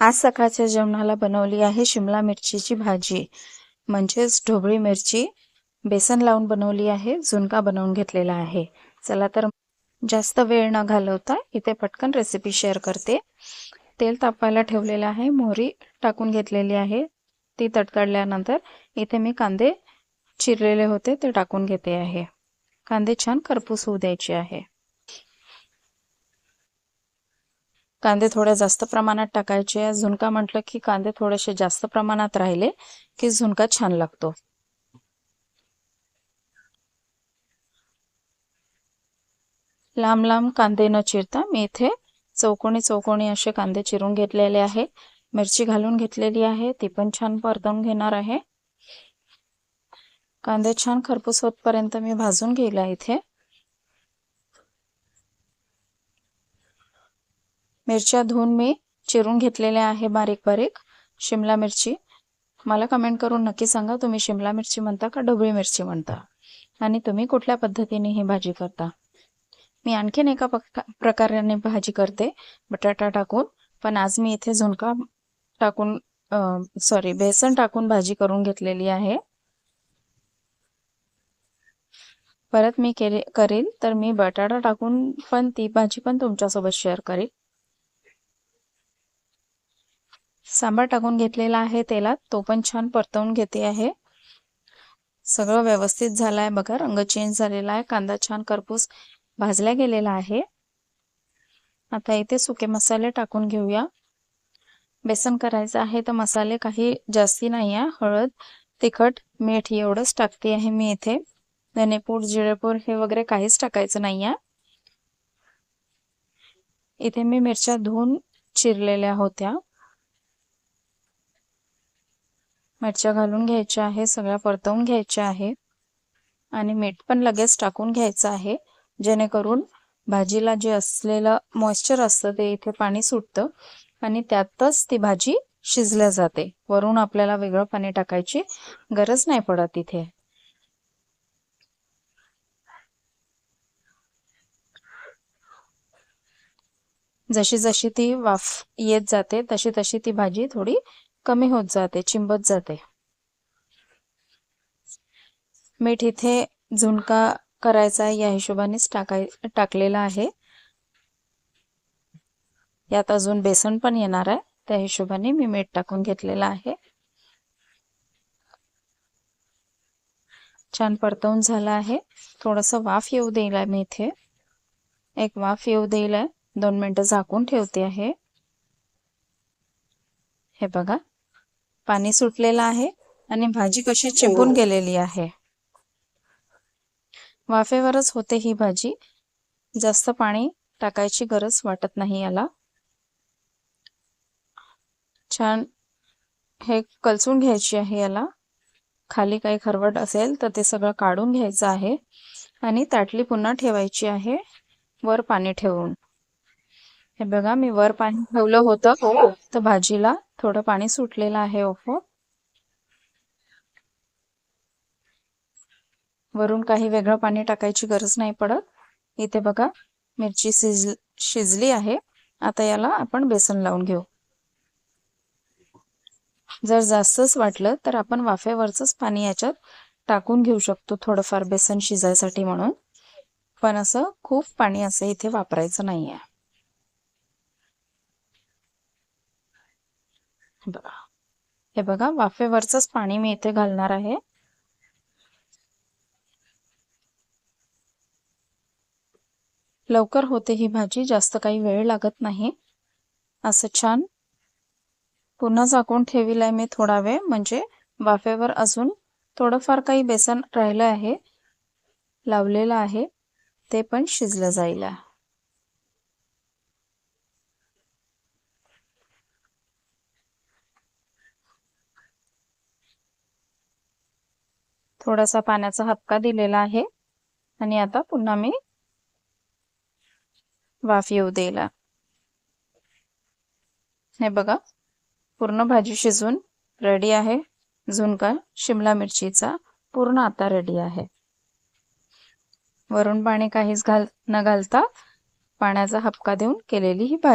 आज सकाळच्या जेवणाला बनवली आहे शिमला मिरचीची भाजी म्हणजेच ढोबळी मिरची. बेसन लावून बनवली आहे झुणका बनवून घेतलेला आहे. चला तर जास्त वेळ न घालवता इथे पटकन रेसिपी शेअर करते. तेल तापवायला ठेवलेलं आहे मोहरी टाकून घेतलेली आहे. ती तडतडल्यानंतर इथे मी कांदे चिरलेले होते ते टाकून घेते आहे. कांदे छान खरपूस होऊ द्यायचे आहे. कांदे थोड्या जास्त प्रमाणात टाकायचे. झुणका म्हटलं की कांदे थोडेसे जास्त प्रमाणात राहिले की झुणका छान लागतो. लांब लांब कांदे न चिरता मी इथे चौकोनी चौकोनी असे कांदे चिरून घेतलेले आहे. मिरची घालून घेतलेली आहे. ती पण छान परतवून घेणार आहे. कांदे छान खरपूस होतपर्यंत मी भाजून घेला इथे. मिरच्या धुवून मी चिरून घेतलेल्या आहे बारीक बारीक. शिमला मिरची. मला कमेंट करून नक्की सांगा तुम्ही शिमला मिरची म्हणता का ढोबळी मिरची म्हणता? आणि तुम्ही कुठल्या पद्धतीने ही भाजी करता? मी आणखीन एका प्रकाराने भाजी करते बटाटा टाकून. पण आज मी इथे झुणका टाकून सॉरी बेसन टाकून भाजी करून घेतलेली आहे. परत मी केले करेल तर मी बटाटा टाकून पण ती भाजी पण तुमच्यासोबत शेअर करेल सांबार टाकून घेतलेला आहे तेलात. तो पण छान परतवून घेते आहे. सगळं व्यवस्थित झालं आहे बघा. रंग चेंज झालेला आहे. कांदा छान करपूस भाजला गेलेला आहे. आता इथे सुके मसाले टाकून घेऊया. बेसन करायचं आहे तर मसाले काही जास्ती नाही आहे हळद तिखट मीठ एवढंच टाकते आहे मी इथे. धनेपूर जिरेपूर हे वगैरे काहीच टाकायचं नाही आहे इथे मी मिरच्या धुवून चिरलेल्या होत्या. मिरच्या घालून घ्यायच्या आहे सगळ्या परतवून घ्यायच्या आहे. आणि मीठ पण लगेच टाकून घ्यायचं आहे जेणेकरून भाजीला जे असलेलं मॉइश्चर असतं ते इथे पाणी सुटतं आणि त्यातच ती भाजी शिजल्या जाते. वरून आपल्याला वेगळं पाणी टाकायची गरज नाही पडत इथे. जशी जशी ती वाफ येत जाते तशी तशी ती भाजी थोडी कमी होत जाते चिंबत जाते. मीठ इथे झुणका करायचा या हिशोबानेच टाकाय टाकलेला आहे. यात अजून बेसन पण येणार आहे त्या हिशोबाने मी मीठ टाकून घेतलेला आहे. छान परतवून झाला आहे. थोडस वाफ येऊ देईल आहे मी इथे. एक वाफ येऊ देईल आहे. दोन मिनटं झाकून ठेवते आहे. हे बघा. पाणी सुटलेलं आहे आणि भाजी कशी चिंपून गेलेली आहे. वाफेवरच होते ही भाजी. जास्त पाणी टाकायची गरज वाटत नाही याला. छान हे कलसून घ्यायची आहे याला. खाली काही खरवट असेल तर ते सगळं काढून घ्यायचं आहे. आणि ताटली पुन्हा ठेवायची आहे. वर पाणी ठेवून. हे बघा मी वर पाणी ठेवलं होतं. तर भाजीला थोडं पाणी सुटलेलं आहे ओफो. वरून काही वेगळं पाणी टाकायची गरज नाही पडत. इथे बघा मिरची शिज शिजली आहे. आता याला आपण बेसन लावून घेऊ. जर जास्तच वाटलं तर आपण वाफेवरच पाणी याच्यात टाकून घेऊ शकतो थोडंफार बेसन शिजायसाठी म्हणून. पण असं खूप पाणी असं इथे वापरायचं नाही बघा. हे बघा वाफेवरच पाणी मी इथे घालणार आहे. लवकर होते ही भाजी जास्त काही वेळ लागत नाही. असं छान. पुन्हा झाकून ठेविलाय मी थोडा वेळ म्हणजे वाफेवर अजून थोडंफार काही बेसन राहिलं आहे लावलेलं आहे ते पण शिजलं जाईल. थोडासा पाण्याचा हपका दिलेला आहे. आणि आता पुन्हा मी वाफ येऊ द्यायला. हे बघा पूर्ण भाजी शिजून रेडी आहे. झुणका शिमला मिरचीचा पूर्ण आता रेडी आहे. वरून पाणी काहीच घाल न घालता पाण्याचा हपका देऊन केलेली ही भाजी.